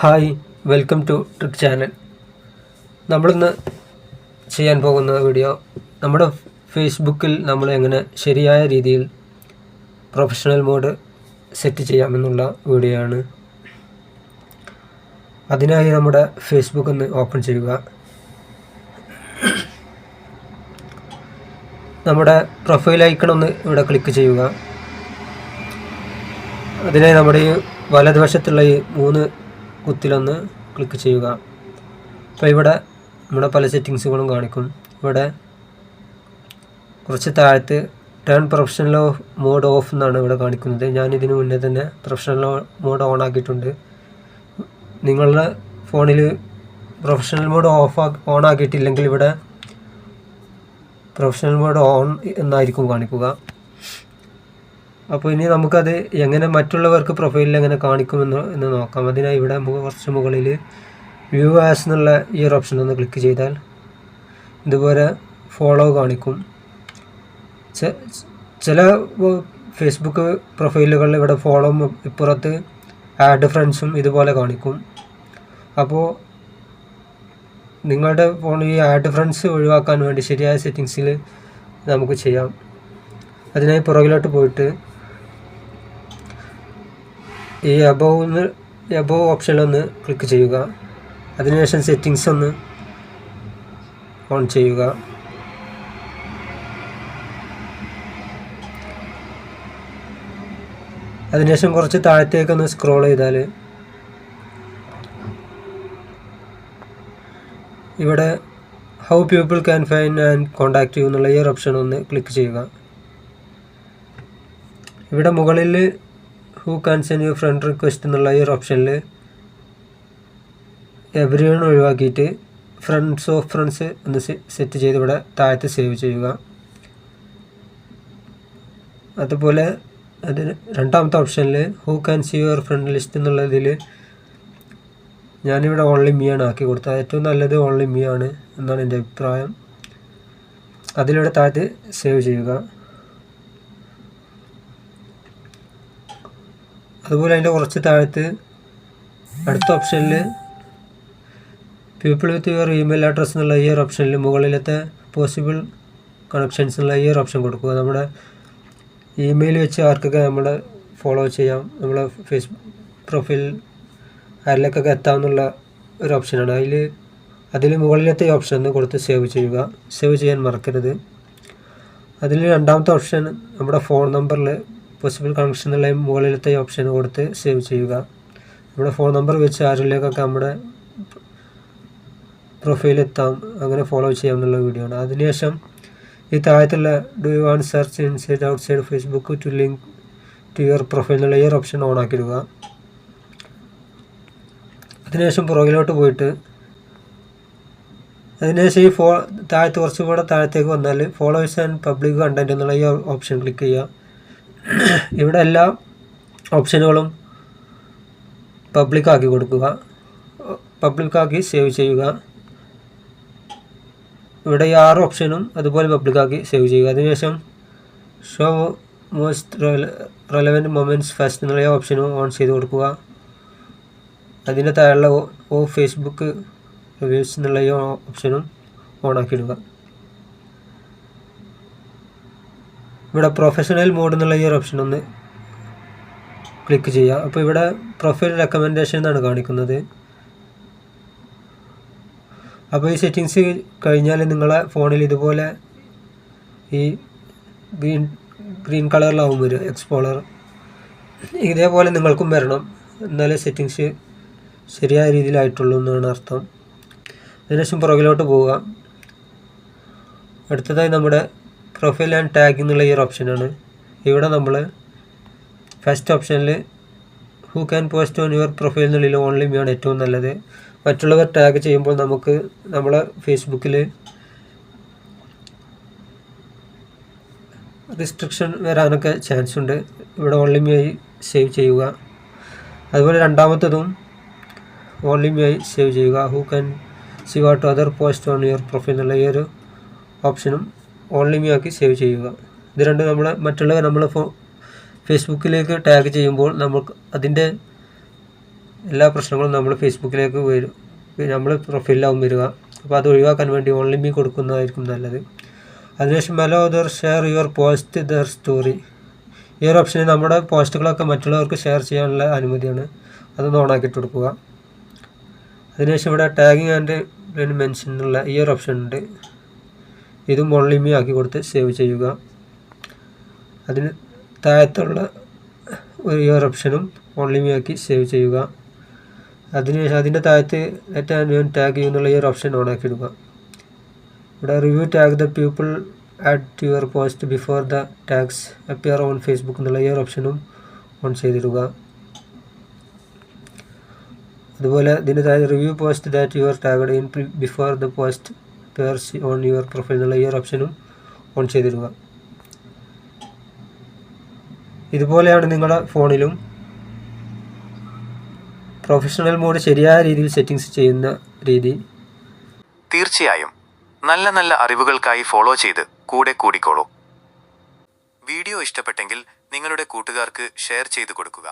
Hi welcome to trick channel. നമ്മളിന്ന് ചെയ്യാൻ പോകുന്ന വീഡിയോ നമ്മുടെ ഫേസ്ബുക്കിൽ നമ്മൾ എങ്ങനെ ശരിയായ രീതിയിൽ പ്രൊഫഷണൽ മോഡ് സെറ്റ് ചെയ്യാമെന്നുള്ള വീഡിയോ ആണ്. അതിനായി നമ്മുടെ ഫേസ്ബുക്ക് ഒന്ന് ഓപ്പൺ ചെയ്യുക. നമ്മുടെ പ്രൊഫൈൽ ഐക്കൺ ഒന്ന് ഇവിടെ ക്ലിക്ക് ചെയ്യുക. അതിനായി നമ്മുടെ ഈ വലതുവശത്തുള്ള ഈ മൂന്ന് കുത്തിലൊന്ന് ക്ലിക്ക് ചെയ്യുക. അപ്പോൾ ഇവിടെ നമ്മുടെ പല സെറ്റിങ്സുകളും കാണിക്കും. ഇവിടെ കുറച്ച് താഴത്ത് ടേൺ പ്രൊഫഷണൽ മോഡ് ഓഫ് എന്നാണ് ഇവിടെ കാണിക്കുന്നത്. ഞാൻ മുന്നേ തന്നെ പ്രൊഫഷണൽ മോഡ് ഓൺ ആക്കിയിട്ടുണ്ട്. നിങ്ങളുടെ ഫോണിൽ പ്രൊഫഷണൽ മോഡ് ഓഫ് ഓൺ ആക്കിയിട്ടില്ലെങ്കിൽ ഇവിടെ പ്രൊഫഷണൽ മോഡ് ഓൺ എന്നായിരിക്കും കാണിക്കുക. അപ്പോൾ ഇനി നമുക്കത് എങ്ങനെ മറ്റുള്ളവർക്ക് പ്രൊഫൈലിൽ എങ്ങനെ കാണിക്കുമെന്ന് എന്ന് നോക്കാം. അതിനായി ഇവിടെ നമുക്ക് കുറച്ച് മുകളിൽ വ്യൂ ആസ് എന്നുള്ള ഈ ഒരു ഓപ്ഷൻ ഒന്ന് ക്ലിക്ക് ചെയ്താൽ ഇതുപോലെ ഫോളോ കാണിക്കും. ചില ഫേസ്ബുക്ക് പ്രൊഫൈലുകളിൽ ഇവിടെ ഫോളോ ഇപ്പുറത്ത് ആഡ് ഫ്രണ്ട്സും ഇതുപോലെ കാണിക്കും. അപ്പോൾ നിങ്ങളുടെ ഫോൺ ഈ ആഡ് ഫ്രണ്ട്സ് ഒഴിവാക്കാൻ വേണ്ടി ശരിയായ സെറ്റിങ്സിൽ നമുക്ക് ചെയ്യാം. അതിനായി പുറകിലോട്ട് പോയിട്ട് ഈ അബോവ് അബോവ് ഓപ്ഷനിലൊന്ന് ക്ലിക്ക് ചെയ്യുക. അതിനുശേഷം സെറ്റിങ്സ് ഒന്ന് ഓൺ ചെയ്യുക. അതിനുശേഷം കുറച്ച് താഴത്തേക്കൊന്ന് സ്ക്രോൾ ചെയ്താൽ ഇവിടെ how people can find and contact you എന്നുള്ള ഈ ഒരു ഓപ്ഷൻ ഒന്ന് ക്ലിക്ക് ചെയ്യുക. ഇവിടെ മുകളിൽ who can send you friend request എന്നുള്ള ഈ ഒരു ഓപ്ഷനിൽ എവരി വൺ ഒഴിവാക്കിയിട്ട് ഫ്രണ്ട്സ് ഓഫ് ഫ്രണ്ട്സ് ഒന്ന് സെറ്റ് ചെയ്ത് ഇവിടെ താഴത്ത് സേവ് ചെയ്യുക. അതുപോലെ അതിന് രണ്ടാമത്തെ ഓപ്ഷനിൽ who can see your friend list എന്നുള്ളതിൽ ഞാനിവിടെ ഓൺലി മീ ആണ് ആക്കി കൊടുത്തത്. ഏറ്റവും നല്ലത് ഓൺലി മീ ആണ് എന്നാണ് എന്റെ അഭിപ്രായം. അതിലൂടെ താഴത്ത് സേവ് ചെയ്യുക. അതുപോലെ അതിന്റെ കുറച്ച് താഴത്ത് അടുത്ത ഓപ്ഷനിൽ people with your email address എന്നുള്ള ഈ ഒരു ഓപ്ഷനിൽ മുകളിലത്തെ പോസിബിൾ കണക്ഷൻസ് എന്നുള്ള ഈ ഒരു ഓപ്ഷൻ കൊടുക്കുക. നമ്മുടെ ഇമെയിൽ വെച്ച് ആർക്കൊക്കെ നമ്മളെ ഫോളോ ചെയ്യാം നമ്മളെ ഫേസ്ബുക്ക് പ്രൊഫൈൽ ആരിലേക്കൊക്കെ എത്താമെന്നുള്ള ഒരു ഓപ്ഷനാണ് അതിൽ അതിൽ മുകളിലത്തെ ഓപ്ഷൻ ഒന്ന് കൊടുത്ത് സേവ് ചെയ്യുക. സേവ് ചെയ്യാൻ മറക്കരുത്. അതിൽ രണ്ടാമത്തെ ഓപ്ഷൻ നമ്മുടെ ഫോൺ നമ്പറിൽ പോസിബിൾ കണക്ഷൻ എന്നുള്ള മുകളിലത്തെ ഓപ്ഷൻ കൊടുത്ത് സേവ് ചെയ്യുക. നമ്മുടെ ഫോൺ നമ്പർ വെച്ച് ആരിലേക്കൊക്കെ നമ്മുടെ പ്രൊഫൈൽ എത്താം അങ്ങനെ ഫോളോ ചെയ്യാം എന്നുള്ള വീഡിയോ ആണ്. അതിനുശേഷം ഈ താഴത്തുള്ള do you want search inside outside Facebook to link to your profile എന്നുള്ള ഈ ഒരു ഓപ്ഷൻ ഓൺ ആക്കിയിടുക അതിനുശേഷം പുറകിലോട്ട് പോയിട്ട് അതിനുശേഷം ഈ ഫോ താഴത്ത് കുറച്ചും കൂടെ താഴത്തേക്ക് വന്നാൽ ഫോളോവേഴ്സ് ആൻഡ് പബ്ലിക് കണ്ടന്റ് എന്നുള്ള ഈ ഓപ്ഷൻ ക്ലിക്ക് ചെയ്യുക. ഇവിടെ എല്ലാ ഓപ്ഷനുകളും പബ്ലിക്കാക്കി കൊടുക്കുക. പബ്ലിക്കാക്കി സേവ് ചെയ്യുക. ഇവിടെ ഈ ആറ് ഓപ്ഷനും അതുപോലെ പബ്ലിക്കാക്കി സേവ് ചെയ്യുക. അതിനുശേഷം show most relevant moments first എന്നുള്ള ഓപ്ഷനും ഓൺ ചെയ്ത് കൊടുക്കുക. അതിന്റെ താഴെയുള്ള ഓ- ഫേസ്ബുക്ക് റിവ്യൂസ് എന്നുള്ള ഓപ്ഷനും ഓൺ ആക്കിയിടുക ഇവിടെ പ്രൊഫഷണൽ മോഡ് എന്നുള്ള ഈ ഒരു ഓപ്ഷൻ ഒന്ന് ക്ലിക്ക് ചെയ്യുക. അപ്പോൾ ഇവിടെ പ്രൊഫൈൽ റെക്കമെൻഡേഷൻ എന്നാണ് കാണിക്കുന്നത്. അപ്പോൾ ഈ സെറ്റിങ്സ് കഴിഞ്ഞാൽ നിങ്ങളെ ഫോണിൽ ഇതുപോലെ ഈ ഗ്രീൻ ഗ്രീൻ കളറിലാവും വരും എക്സ്പോളർ ഇതേപോലെ നിങ്ങൾക്കും വരണം. എന്നാലേ സെറ്റിങ്സ് ശരിയായ രീതിയിലായിട്ടുള്ളൂ എന്നാണ് അർത്ഥം. അതിനുശേഷം പുറകിലോട്ട് പോവുക. അടുത്തതായി നമ്മുടെ പ്രൊഫൈൽ ആൻഡ് ടാഗ് എന്നുള്ള ഈ ഒരു ഓപ്ഷനാണ് ഇവിടെ നമ്മൾ ഫസ്റ്റ് ഓപ്ഷനിൽ who can post on your profile എന്നുള്ളിൽ ഓൺലി ആണ് ഏറ്റവും നല്ലത്. മറ്റുള്ളവർ ടാഗ് ചെയ്യുമ്പോൾ നമുക്ക് നമ്മളെ ഫേസ്ബുക്കിൽ റിസ്ട്രിക്ഷൻ വരാനൊക്കെ ചാൻസ് ഉണ്ട്. ഇവിടെ ഓൺലി ആയി സേവ് ചെയ്യുക. അതുപോലെ രണ്ടാമത്തതും ഓൺലി ആയി സേവ് ചെയ്യുക. Who can see what other post on your profile എന്നുള്ള ഈ ഒരു ഓപ്ഷനും ഓൺലി മീ ആക്കി സേവ് ചെയ്യുക. ഇത് രണ്ട് നമ്മൾ മറ്റുള്ളവർ നമ്മൾ ഫേസ്ബുക്കിലേക്ക് ടാഗ് ചെയ്യുമ്പോൾ നമുക്ക് അതിന്റെ എല്ലാ പ്രശ്നങ്ങളും നമ്മൾ ഫേസ്ബുക്കിലേക്ക് വരും. നമ്മൾ പ്രൊഫൈലാവും വരിക. അപ്പോൾ അത് ഒഴിവാക്കാൻ വേണ്ടി ഓൺലി മീ കൊടുക്കുന്നതായിരിക്കും നല്ലത്. അതിനുശേഷം allow other share your post their story ഈ ഒരു ഓപ്ഷനിൽ നമ്മുടെ പോസ്റ്റുകളൊക്കെ മറ്റുള്ളവർക്ക് ഷെയർ ചെയ്യാനുള്ള അനുമതിയാണ്. അതൊന്ന് ഓണാക്കിയിട്ട് കൊടുക്കുക. അതിനുശേഷം ഇവിടെ ടാഗിങ് ആൻഡ് മെൻഷൻ എന്നുള്ള ഈ ഒരു ഓപ്ഷൻ ഉണ്ട്. ഇതും ഓൺലി മീ ആക്കി കൊടുത്ത് സേവ് ചെയ്യുക. അതിന് താഴത്തുള്ള ഒരു ഓപ്ഷനും ഓൺലി മീ ആക്കി സേവ് ചെയ്യുക. അതിനുശേഷം അതിന്റെ താഴത്ത് ലെറ്റ് ആൻഡ് ടാഗ് ചെയ്യുന്നുള്ള ഈ ഒരു ഓപ്ഷൻ ഓൺ ആക്കി ഇടുക. ഇവിടെ review tag the people add to your post before the tags appear on Facebook എന്നുള്ള ഈ ഒരു ഓപ്ഷനും ഓൺ ചെയ്തിടുക. അതുപോലെ ഇതിന്റെ താഴെ review post that your tagged in before the post appears on your profile എന്നുള്ള ഈ ഒരു ഓപ്ഷനും ഓൺ ചെയ്തിടുക. ഇതുപോലെയാണ് നിങ്ങളുടെ ഫോണിലും പ്രൊഫഷണൽ മോഡ് ശരിയായ രീതിയിൽ സെറ്റിങ്സ് ചെയ്യുന്ന രീതി. തീർച്ചയായും നല്ല നല്ല അറിവുകൾക്കായി ഫോളോ ചെയ്ത് കൂടെ കൂടിക്കോളൂ. വീഡിയോ ഇഷ്ടപ്പെട്ടെങ്കിൽ നിങ്ങളുടെ കൂട്ടുകാർക്ക് ഷെയർ ചെയ്തു കൊടുക്കുക.